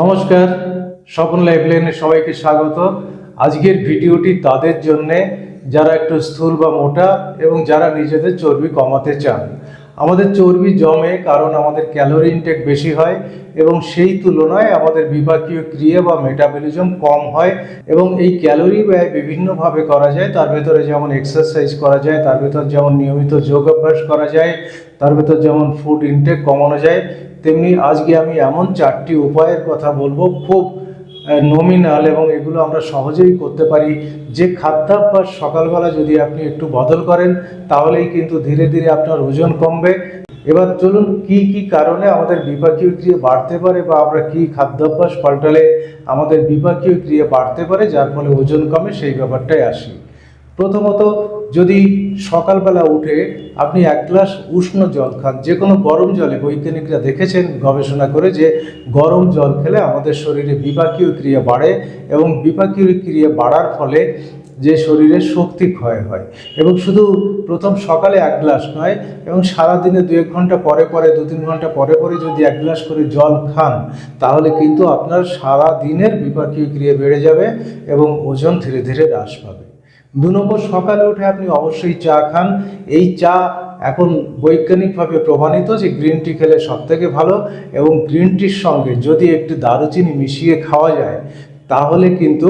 নমস্কার, স্বপন লাইফলাইনে সবাইকে স্বাগত। আজকের ভিডিওটি তাদের জন্যে, যারা একটু স্থূল বা মোটা এবং যারা নিজেদের চর্বি কমাতে চান। আমাদের চর্বি জমে কারণ আমাদের ক্যালোরি ইনটেক বেশি হয় এবং সেই তুলনায় আমাদের বিপাকীয় ক্রিয়া বা মেটাবলিজম কম হয় এবং এই ক্যালোরি ব্যয় বিভিন্নভাবে করা যায়। তার ভেতরে যেমন এক্সারসাইজ করা যায়, তার ভেতর যেমন নিয়মিত যোগ অভ্যাস করা যায়, তার ভেতর যেমন ফুড ইনটেক কমানো যায়, তেমনি আজকে আমি এমন চারটি উপায়ের কথা বলব। খুব নমিনাল এবং এগুলো আমরা সহজেই করতে পারি। যে খাদ্যাভ্যাস সকালবেলা যদি আপনি একটু বদল করেন, তাহলেই কিন্তু ধীরে ধীরে আপনার ওজন কমবে। এবার চলুন, কি কি কারণে আমাদের বিপাকীয় ক্রিয়া বাড়তে পারে বা আমরা কি খাদ্যাভ্যাস পাল্টালে আমাদের বিপাকীয় ক্রিয়া বাড়তে পারে, যার ফলে ওজন কমে, সেই ব্যাপারটাই আসি। প্রথমত যদি সকালবেলা উঠে আপনি এক গ্লাস উষ্ণ জল খান, যে কোনো গরম জলে, বৈজ্ঞানিকরা দেখেছেন, গবেষণা করে যে গরম জল খেলে আমাদের শরীরে বিপাকীয় ক্রিয়া বাড়ে এবং বিপাকীয় ক্রিয়া বাড়ার ফলে যে শরীরে শক্তি ক্ষয় হয়। এবং শুধু প্রথম সকালে এক গ্লাস নয়, এবং সারাদিনে দু এক ঘণ্টা পরে পরে, দু তিন ঘণ্টা পরে পরে যদি এক গ্লাস করে জল খান, তাহলে কিন্তু আপনার সারা দিনের বিপাকীয় ক্রিয়া বেড়ে যাবে এবং ওজন ধীরে ধীরে হ্রাস পাবে। দু নম্বর সকালে উঠে আপনি অবশ্যই চা খান। এই চা এখন বৈজ্ঞানিকভাবে প্রমাণিত যে গ্রিন টি খেলে সব থেকে ভালো এবং গ্রিন টির সঙ্গে যদি একটু দারুচিনি মিশিয়ে খাওয়া যায়, তাহলে কিন্তু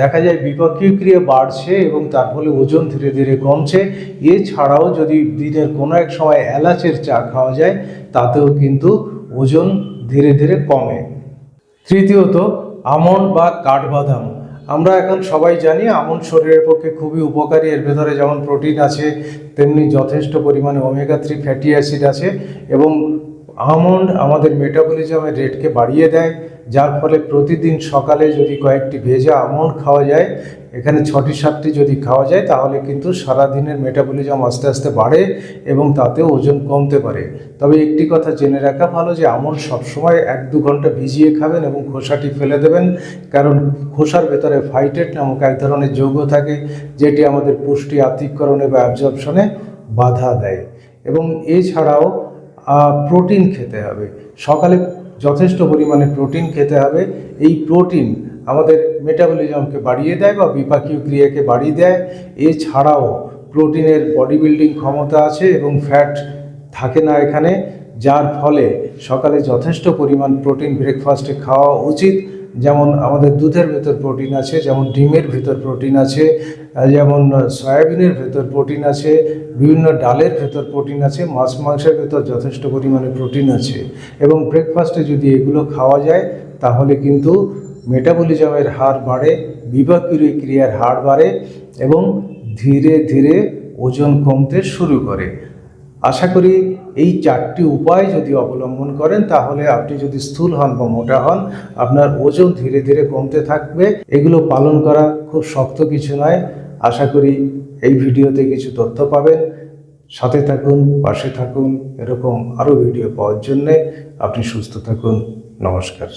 দেখা যায় বিপক্ষীয় ক্রিয়া বাড়ছে এবং তার ফলে ওজন ধীরে ধীরে কমছে। এছাড়াও যদি দিনের কোনো এক সময় এলাচের চা খাওয়া যায়, তাতেও কিন্তু ওজন ধীরে ধীরে কমে। তৃতীয়ত আমন্ড বা কাঠবাদাম। আমরা এখন সবাই জানি আমন শরীরের পক্ষে খুবই উপকারী। এর ভেতরে যেমন প্রোটিন আছে, তেমনি যথেষ্ট পরিমাণে ওমেগা থ্রি ফ্যাটি অ্যাসিড আছে এবং আমন্ড আমাদের মেটাবলিজমের রেটকে বাড়িয়ে দেয়, যার ফলে প্রতিদিন সকালে যদি কয়েকটি ভেজা আমন্ড খাওয়া যায়, এখানে ছটি সাতটি যদি খাওয়া যায়, তাহলে কিন্তু সারাদিনের মেটাবলিজম আস্তে আস্তে বাড়ে এবং তাতে ওজন কমতে পারে। তবে একটি কথা জেনে রাখা ভালো যে আমন্ড সবসময় এক দু ঘণ্টা ভিজিয়ে খাবেন এবং খোসাটি ফেলে দেবেন, কারণ খোসার ভেতরে ফাইটেট নামক এক ধরনের যৌগ থাকে, যেটি আমাদের পুষ্টি আত্মিকরণে বা অ্যাবজর্পশনে বাধা দেয়। এবং এছাড়াও প্রোটিন খেতে হবে। সকালে যথেষ্ট পরিমাণে প্রোটিন খেতে হবে। এই প্রোটিন আমাদের মেটাবলিজমকে বাড়িয়ে দেয় বা বিপাকীয় ক্রিয়াকে বাড়িয়ে দেয়। এছাড়াও প্রোটিনের বডি বিল্ডিং ক্ষমতা আছে এবং ফ্যাট থাকে না এখানে, যার ফলে সকালে যথেষ্ট পরিমাণ প্রোটিন ব্রেকফাস্টে খাওয়া উচিত। যেমন আমাদের দুধের ভেতর প্রোটিন আছে, যেমন ডিমের ভেতর প্রোটিন আছে যেমন সয়াবিনের ভেতর প্রোটিন আছে, বিভিন্ন ডালের ভেতর প্রোটিন আছে, মাছ মাংসের ভেতর যথেষ্ট পরিমাণে প্রোটিন আছে। এবং ব্রেকফাস্টে যদি এগুলো খাওয়া যায়, তাহলে কিন্তু মেটাবলিজমের হার বাড়ে বিপাকীয় ক্রিয়ার হার বাড়ে এবং ধীরে ধীরে ওজন কমতে শুরু করে। আশা করি এই চারটি উপায় যদি অবলম্বন করেন, তাহলে আপনি যদি স্থূল হন বা মোটা হন, আপনার ওজন ধীরে ধীরে কমতে থাকবে। এগুলো পালন করা খুব শক্ত কিছু নয়। আশা করি এই ভিডিওতে কিছু তথ্য পাবেন। সাথে থাকুন, পাশে থাকুন, এরকম আরও ভিডিও পাওয়ার জন্যে। আপনি সুস্থ থাকুন। নমস্কার।